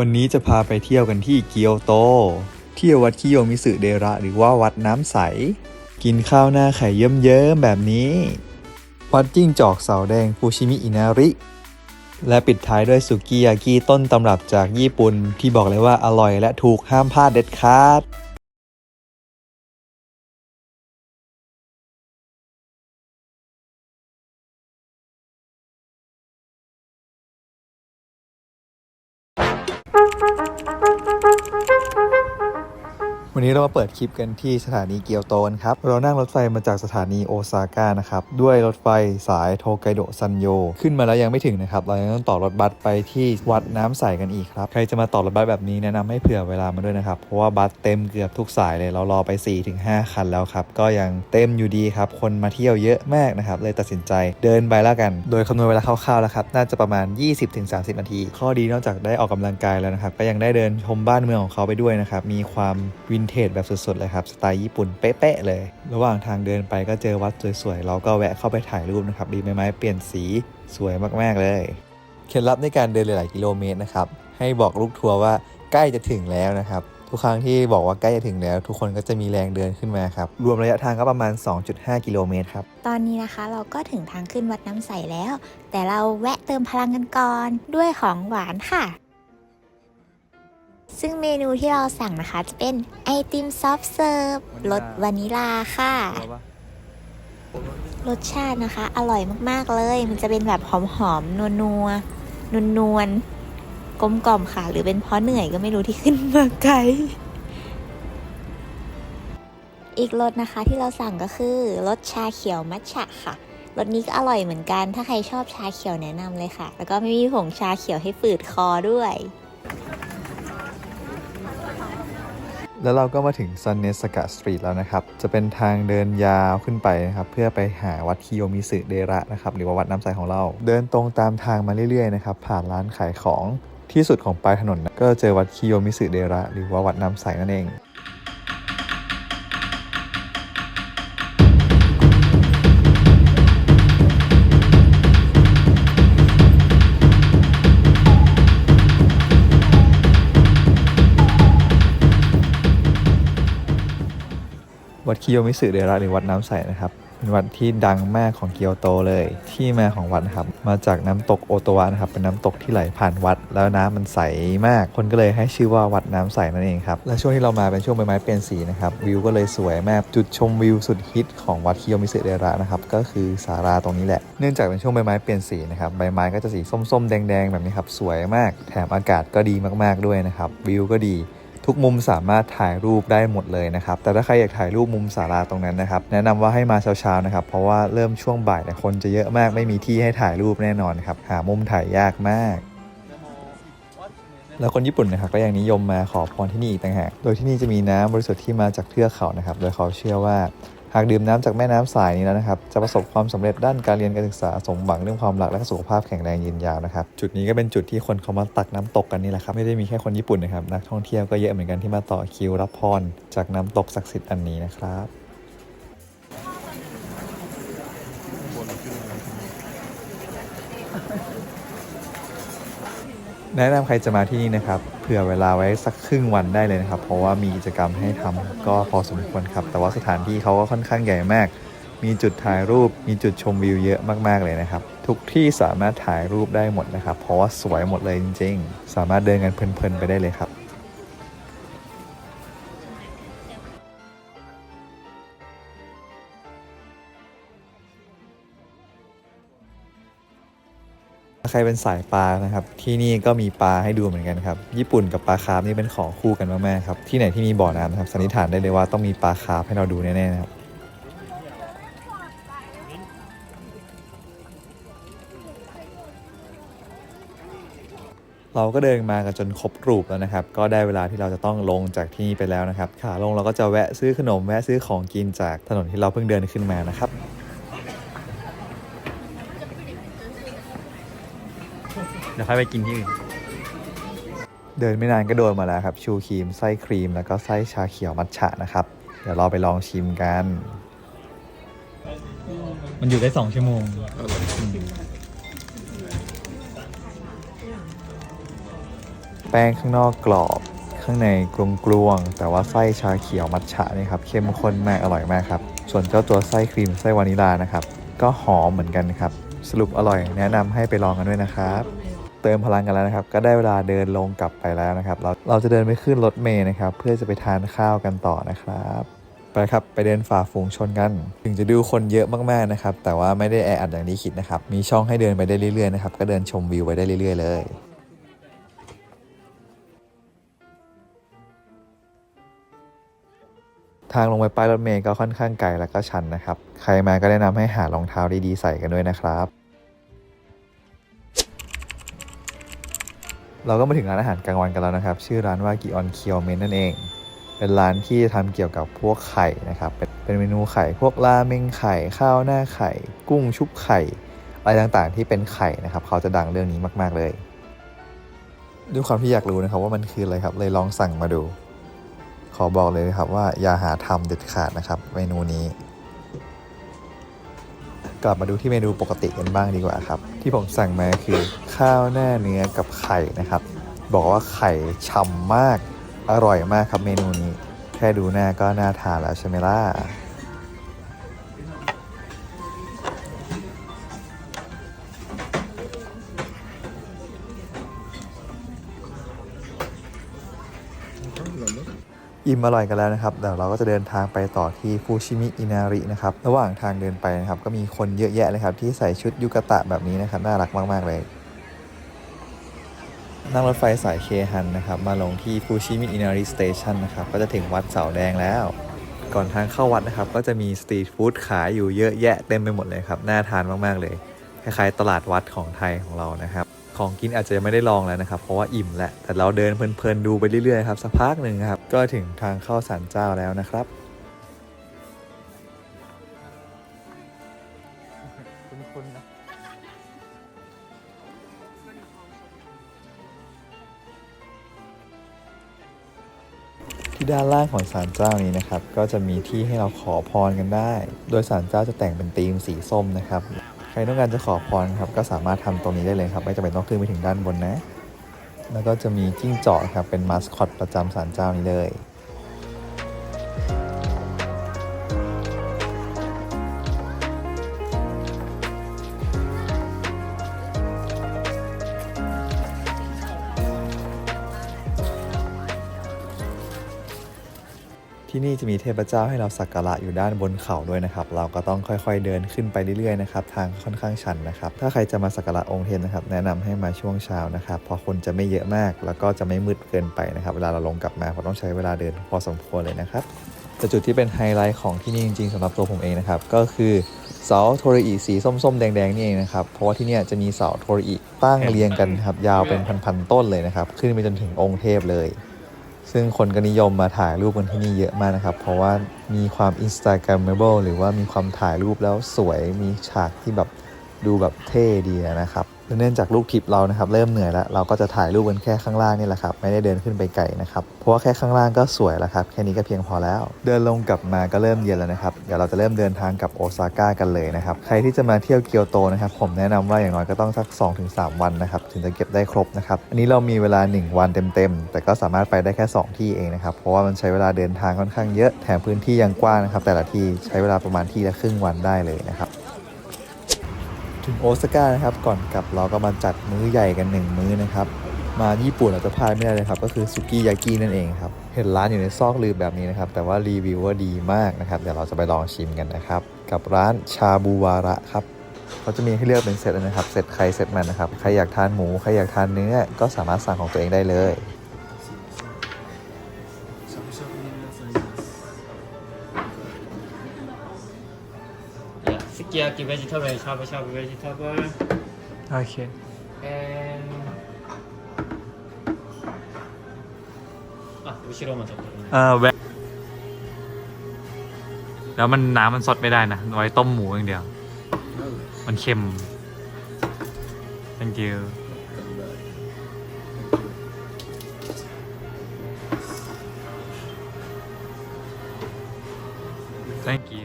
วันนี้จะพาไปเที่ยวกันที่เกียวโต เที่ยววัดคิโยมิสึเดระหรือว่าวัดน้ำใส กินข้าวหน้าไข่เยิ้มๆแบบนี้ วัดจิ้งจอกเสาแดงฟูชิมิอินาริ และปิดท้ายด้วยสุกิยากิต้นตำรับจากญี่ปุ่น ที่บอกเลยว่าอร่อยและถูกห้ามพลาดเด็ดขาด วันนี้เรามาเปิดคลิปกันที่สถานีเกียวโตนครับ เรานั่งรถไฟมาจากสถานีโอซาก้านะครับ ด้วยรถไฟสายโทไกโดซันโย ขึ้นมาแล้วยังไม่ถึงนะครับ เรายังต้องต่อรถบัสไปที่วัดน้ำใสกันอีกครับ ใครจะมาต่อรถบัสแบบนี้แนะนำให้เผื่อเวลามาด้วยนะครับ เพราะว่าบัสเต็มเกือบทุกสายเลย เรารอไป 4-5 คันแล้วครับ ก็ยังเต็มอยู่ดีครับ คนมาเที่ยวเยอะมากนะครับ เลยตัดสินใจเดินไปแล้วกัน โดยคำนวณเวลาคร่าวๆแล้วครับ น่าจะประมาณ 20-30 นาที ข้อดีนอกจากได้ออกกำลังกายแล้วนะครับ ก็ยังได้เดินชมบ้านเมืองของเขาไปด้วยนะครับ มีความวินเทจแบบสุดๆเลยครับ สไตล์ญี่ปุ่นเป๊ะๆเลย ระหว่างทางเดินไปก็เจอวัดสวยๆ เราก็แวะเข้าไปถ่ายรูปนะครับดีไม้ไม้เปลี่ยนสีสวยมากๆเลย เคล็ดลับในการเดินหลายๆกิโลเมตรนะครับ ให้บอกลูกทัวร์ว่าใกล้จะถึงแล้วนะครับ ทุกครั้งที่บอกว่าใกล้จะถึงแล้ว ทุกคนก็จะมีแรงเดินขึ้นมาครับ รวมระยะทางก็ประมาณ 2.5 กิโลเมตรครับ ตอนนี้นะคะเราก็ถึงทางขึ้นวัดน้ำใสแล้ว แต่เราแวะเติมพลังกันก่อนด้วยของหวานค่ะ ซึ่งเมนูที่เราสั่งนะคะจะเป็นไอติมซอฟต์เซิร์ฟรสวานิลาค่ะ รสชาตินะคะ อร่อยมากๆเลย มันจะเป็นแบบหอมๆ นัวนัวๆนวลนวลๆกลมกล่อมค่ะ หรือเป็นเพราะเหนื่อยก็ไม่รู้ที่ขึ้นมาไกลอีกรสนะคะที่เราสั่งก็คือรสชาเขียวมัทฉะค่ะรสนี้ก็อร่อยเหมือนกัน ถ้าใครชอบชาเขียวแนะนำเลยค่ะ แล้วก็ไม่มีผงชาเขียวให้ฝืดคอด้วย แล้วเราก็มาถึงซันเนสกะสตรีทแล้วนะครับ จะเป็นทางเดินยาวขึ้นไปนะครับ เพื่อไปหาวัดคิโยมิสึเดระนะครับ หรือว่าวัดน้ำใสของเรา เดินตรงตามทางมาเรื่อยๆนะครับ ผ่านร้านขายของที่สุดของปลายถนน ก็เจอวัดคิโยมิสึเดระ หรือว่าวัดน้ำใสนั่นเอง คิโยมิสึเดระหรือวัดน้ำใสนะครับเป็นวัดที่ดังมากของเกียวโตเลย ที่มาของวัดนะครับ มาจากน้ำตกโอโตวะนะครับ เป็นน้ำตกที่ไหลผ่านวัด แล้วน้ำมันใสมาก คนก็เลยให้ชื่อว่าวัดน้ำใสนั่นเองครับ และช่วงที่เรามาเป็นช่วงใบไม้เปลี่ยนสีนะครับ วิวก็เลยสวยมาก จุดชมวิวสุดฮิตของวัดคิโยมิสึเดระนะครับ ก็คือสาราตรงนี้แหละ เนื่องจากเป็นช่วงใบไม้เปลี่ยนสีนะครับ ใบไม้ก็จะสีส้มๆ แดงๆ แบบนี้ครับ สวยมาก แถมอากาศก็ดีมากๆด้วยนะครับ วิวก็ดี ทุกมุมสามารถถ่ายรูปได้หมดเลยนะครับ แต่ถ้าใครอยากถ่ายรูปมุมศาลาตรงนั้นนะครับ แนะนำว่าให้มาเช้าๆนะครับ เพราะว่าเริ่มช่วงบ่ายเนี่ยคนจะเยอะมากไม่มีที่ให้ถ่ายรูปแน่นอนครับ หามุมถ่ายยากมากแล้วคนญี่ปุ่นนะครับก็ยังนิยมมาขอพรที่นี่อีกต่างหาก โดยที่นี่จะมีน้ำบริสุทธิ์ที่มาจากเทือกเขานะครับ โดยเขาเชื่อว่าากดื่มน้ำจากแม่น้ำสายนี้แล้วนะครับ จะประสบความสำเร็จด้านการเรียนการศึกษาสมหวังเรื่องความรักและสุขภาพแข็งแรงยืนยาวนะครับ จุดนี้ก็เป็นจุดที่คนเขามาตักน้ำตกกันนี่แหละครับ ไม่ได้มีแค่คนญี่ปุ่นนะครับ นักท่องเที่ยวก็เยอะเหมือนกันที่มาต่อคิวรับพรจากน้ำตกศักดิ์สิทธิ์อันนี้นะครับแนะนำใครจะมาที่นี่นะครับ ผื่อเวลาไว้สักครึ่งวันได้เลยนะครับ เพราะว่ามีกิจกรรมให้ทำก็พอสมควรครับ แต่ว่าสถานที่เขาก็ค่อนข้างใหญ่มาก มีจุดถ่ายรูป มีจุดชมวิวเยอะมากๆเลยนะครับ ทุกที่สามารถถ่ายรูปได้หมดนะครับ เพราะว่าสวยหมดเลยจริงๆ สามารถเดินกันเพลินๆไปได้เลยครับ รเป็นสายปลานะครับ ที่นี่ก็มีปลาให้ดูเหมือนกันครับ ญี่ปุ่นกับปลาคาร์ฟนี่เป็นของคู่กันมากๆครับ ที่ไหนที่มีบ่อน้ำนะครับสันนิษฐานได้เลยว่าต้องมีปลาคาร์ฟให้เราดูแน่ๆนะครับเราก็เดินมากันจนครบรูปแล้วนะครับ ก็ได้เวลาที่เราจะต้องลงจากที่นี่ไปแล้วนะครับ ขาลงเราก็จะแวะซื้อขนมแวะซื้อของกินจากถนนที่เราเพิ่งเดินขึ้นมานะครับ เดี๋ยวค่อยไปกินที่อื่น เดินไม่นานก็โดนมาแล้วครับ ชูครีมไส้ครีมแล้วก็ไส้ชาเขียวมัทฉะนะครับ เดี๋ยวเราไปลองชิมกัน มันอยู่ได้สองชั่วโมงอแป้งข้างนอกกรอบข้างในกลวงกลวงๆแต่ว่าไส้ชาเขียวมัทฉะนี่ครับเข้มข้นมากอร่อยมากครับ ส่วนเจ้าตัวไส้ครีมไส้วานิลานะครับ ก็หอมเหมือนกันครับ สรุปอร่อยแนะนำให้ไปลองกันด้วยนะครับ เติมพลังกันแล้วนะครับ ก็ได้เวลาเดินลงกลับไปแล้วนะครับ เราเราจะเดินไปขึ้นรถเมย์นะครับ เพื่อจะไปทานข้าวกันต่อนะครับ ไปครับไปเดินฝ่าฝูงชนกัน ถึงจะดูคนเยอะมากๆนะครับ แต่ว่าไม่ได้แออัดอย่างที่คิดนะครับ มีช่องให้เดินไปได้เรื่อยๆนะครับ ก็เดินชมวิวไปได้เรื่อย ๆ เลยทางลงไปป้ายรถเมย์ก็ค่อนข้างไกลแล้วก็ชันนะครับ ใครมาก็แนะนำให้หารองเท้าดีๆใส่กันด้วยนะครับ เราก็มาถึงร้านอาหารกลางวันกันแล้วนะครับ ชื่อร้านว่ากิออนเคียวเมนนั่นเอง เป็นร้านที่ทำเกี่ยวกับพวกไข่นะครับเป็นเป็นเมนูไข่พวกราเมงไข่ข้าวหน้าไข่ กุ้งชุบไข่ อะไรต่างๆที่เป็นไข่นะครับ เขาจะดังเรื่องนี้มาก ๆเลยด้วยความที่อยากรู้นะครับว่ามันคืออะไรครับเลยลองสั่งมาดู ขอบอกเลยนะครับว่าอย่าหาทำเด็ดขาดนะครับ เมนูนี้ กลับมาดูที่เมนูปกติกันบ้างดีกว่าครับ ที่ผมสั่งมาคือข้าวหน้าเนื้อกับไข่นะครับ บอกว่าไข่ฉ่ำมากอร่อยมากครับเมนูนี้ แค่ดูหน้าก็น่าทานแล้วใช่ไหมล่ะ อิ่มอร่อยกันแล้วนะครับเดี๋ยวเราก็จะเดินทางไปต่อที่ฟูชิมิอินารินะครับระหว่างทางเดินไปนะครับก็มีคนเยอะแยะเลยครับที่ใส่ชุดยุกะตะแบบนี้นะครับน่ารักมาก ๆ เลยนั่งรถไฟสายเคฮันนะครับมาลงที่ฟูชิมิอินาริสเตชันนะครับก็จะถึงวัดเสาแดงแล้ว ก่อนทางเข้าวัดนะครับก็จะมีสตรีทฟู้ดขายอยู่เยอะแยะเต็มไปหมดเลยครับน่าทานมากๆเลยคล้ายๆตลาดวัดของไทยของเรานะครับ ของกินอาจจะยังไม่ได้ลองแล้วนะครับ เพราะว่าอิ่มแล้วแต่เราเดินเพลินๆดูไปเรื่อยๆครับสักพักหนึ่งครับ ก็ถึงทางเข้าศาลเจ้าแล้วนะครับคุ้นๆนะที่ด้านล่างของศาลเจ้านี้นะครับ ก็จะมีที่ให้เราขอพรกันได้ โดยศาลเจ้าจะแต่งเป็นธีมสีส้มนะครับใค รต้องการจะขอพรครับก็สามารถทำตรงนี้ได้เลยครับ ไม่จำเป็นต้องขึ้นไปถึงด้านบนนะ แล้วก็จะมีจิ้งจอกครับเป็นมาสคอตประจำศาลเจ้านี้เลย ที่จะมีเทพเจ้าให้เราสักการะอยู่ด้านบนเขาด้วยนะครับ เราก็ต้องค่อยๆเดินขึ้นไปเรื่อยๆนะครับทางค่อนข้างชันนะครับ ถ้าใครจะมาสักการะองค์เทพนะครับ แนะนำให้มาช่วงเช้านะครับเพราะคนจะไม่เยอะมาก แล้วก็จะไม่มืดเกินไปนะครับ เวลาเราลงกลับมาเราต้องใช้เวลาเดินพอสมควรเลยนะครับแต่จุดที่เป็นไฮไลท์ของที่นี่จริงๆสำหรับตัวผมเองนะครับ ก็คือเสาโทรอิสีส้มๆ แดงๆนี่เองนะครับ เพราะว่าที่นี่จะมีเสาโทรอิตั้งเรียงกันครับยาวเป็นพันๆต้นเลยนะครับ ขึ้นไปจนถึงองค์เทพเลย ซึ่งคนก็นิยมมาถ่ายรูปกันที่นี่เยอะมากนะครับ เพราะว่ามีความ instagrammable หรือว่ามีความถ่ายรูปแล้วสวยมีฉากที่แบบดูแบบเท่ดีนะครับ เนื่องจากลูกทริปเรานะครับเริ่มเหนื่อยแล้ว เราก็จะถ่ายรูปกันแค่ข้างล่างนี่แหละครับ ไม่ได้เดินขึ้นไปไกลนะครับ เพราะว่าแค่ข้างล่างก็สวยแล้วครับ แค่นี้ก็เพียงพอแล้ว เดินลงกลับมาก็เริ่มเย็นแล้วนะครับ เดี๋ยวเราจะเริ่มเดินทางกลับโอซาก้ากันเลยนะครับ ใครที่จะมาเที่ยวเกียวโตนะครับ ผมแนะนำว่าอย่างน้อยก็ต้องสัก 2-3 วันนะครับ ถึงจะเก็บได้ครบนะครับ อันนี้เรามีเวลา 1 วันเต็มๆ แต่ก็สามารถไปได้แค่ 2 ที่เองนะครับ เพราะว่ามันใช้เวลาเดินทางค่อนข้างเยอะ แถมพื้นที่ยังกว้างนะครับ แต่ละที่ใช้เวลาประมาณที่ละครึ่งวันได้เลยนะครับ ถึงโอซาก้านะครับ ก่อนกลับเราก็มาจัดมื้อใหญ่กัน1มื้อนะครับ มาญี่ปุ่นเราจะพลาดไม่ได้เลยครับ ก็คือสุกี้ยากินั่นเองครับ เห็นร้านอยู่ในซอกลืมแบบนี้นะครับ แต่ว่ารีวิวว่าดีมากนะครับ เดี๋ยวเราจะไปลองชิมกันนะครับ กับร้านชาบูวาระครับเขาจะมีให้เลือกเป็นเซตนะครับ เซตใครเซตมันนะครับ ใครอยากทานหมู ใครอยากทานเนื้อ ก็สามารถสั่งของตัวเองได้เลย Yeah, sukiyaki vegetable, shabu shabu vegetable, โอเค and あ、後ろもちょっと。 เออแวะแล้วมันน้ำมันสดไม่ได้นะไว้ต้มหมูอย่างเดียว มันเค็ม thank you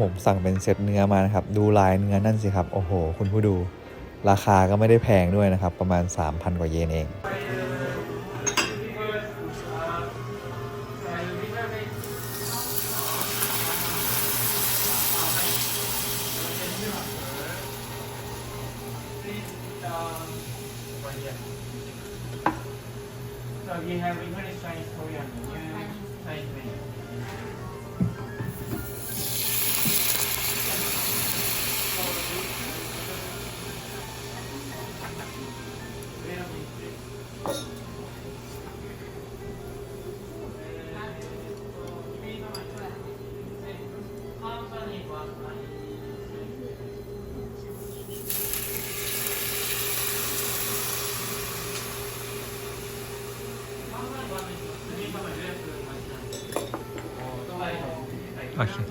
ผมสั่งเป็นเซตเนื้อมานะครับ ดูลายเนื้อนั่นสิครับ โอ้โห คุณผู้ดู ราคาก็ไม่ได้แพงด้วยนะครับ ประมาณ 3,000 กว่าเยนเอง So you have English, Chinese, Korean, Chinese, Okay.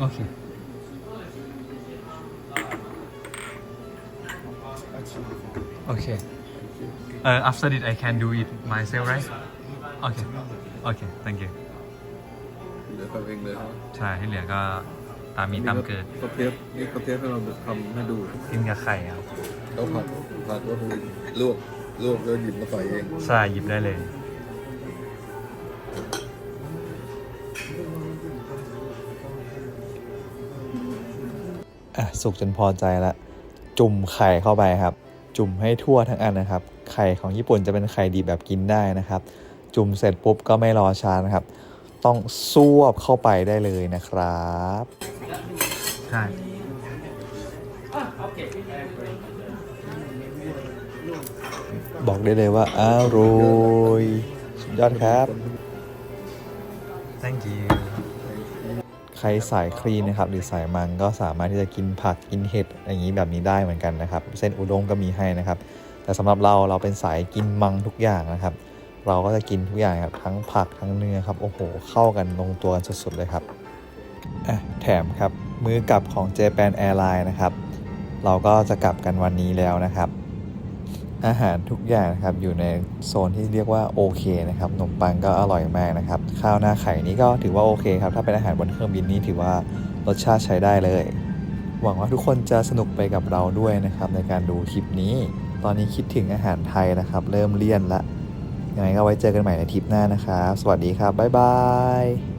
Okay. Okay. Uh, after it, I can do it myself, right? Okay. Okay. Thank you. เหลือทำเองเลยครับใช่ที่เหลือก็ตามมีตามเกิดเขาเทปนี่เขาเทปให้เราทำให้ดูกินกับไข่ครับเขาผัดผัดก็คือลวกลวกแล้วหยิบมาใส่เองใช่หยิบได้เลย อะสุกจนพอใจละจุ่มไข่เข้าไปครับ จุ่มให้ทั่วทั้งอันนะครับ ไข่ของญี่ปุ่นจะเป็นไข่ดิบแบบกินได้นะครับ จุ่มเสร็จปุ๊บก็ไม่รอช้านะครับ ต้องซวบเข้าไปได้เลยนะครับใช่บอกได้เลยว่าอร่อยสุดยอดครับ thank you ใครสายคลีนนะครับหรือสายมังก็สามารถที่จะกินผักกินเห็ดอย่างนี้แบบนี้ได้เหมือนกันนะครับ เส้นอุด้งก็มีให้นะครับ แต่สำหรับเราเราเป็นสายกินมังทุกอย่างนะครับ เราก็จะกินทุกอย่างครับทั้งผักทั้งเนื้อครับโอ้โหเข้ากันลงตัวกันสุดๆเลยครับอะแถมครับมื้อกลับของ Japan Airlines นะครับ เราก็จะกลับกันวันนี้แล้วนะครับ อาหารทุกอย่างนะครับอยู่ในโซนที่เรียกว่าโอเคนะครับขนมปังก็อร่อยมากนะครับ ข้าวหน้าไข่นี่ก็ถือว่าโอเคครับถ้าเป็นอาหารบนเครื่องบินนี่ถือว่ารสชาติใช้ได้เลย หวังว่าทุกคนจะสนุกไปกับเราด้วยนะครับ ในการดูคลิปนี้ ตอนนี้คิดถึงอาหารไทยนะครับ เริ่มเลี่ยนละยังไงก็ไว้เจอกันใหม่ในทริปหน้านะครับ สวัสดีครับบ๊ายบาย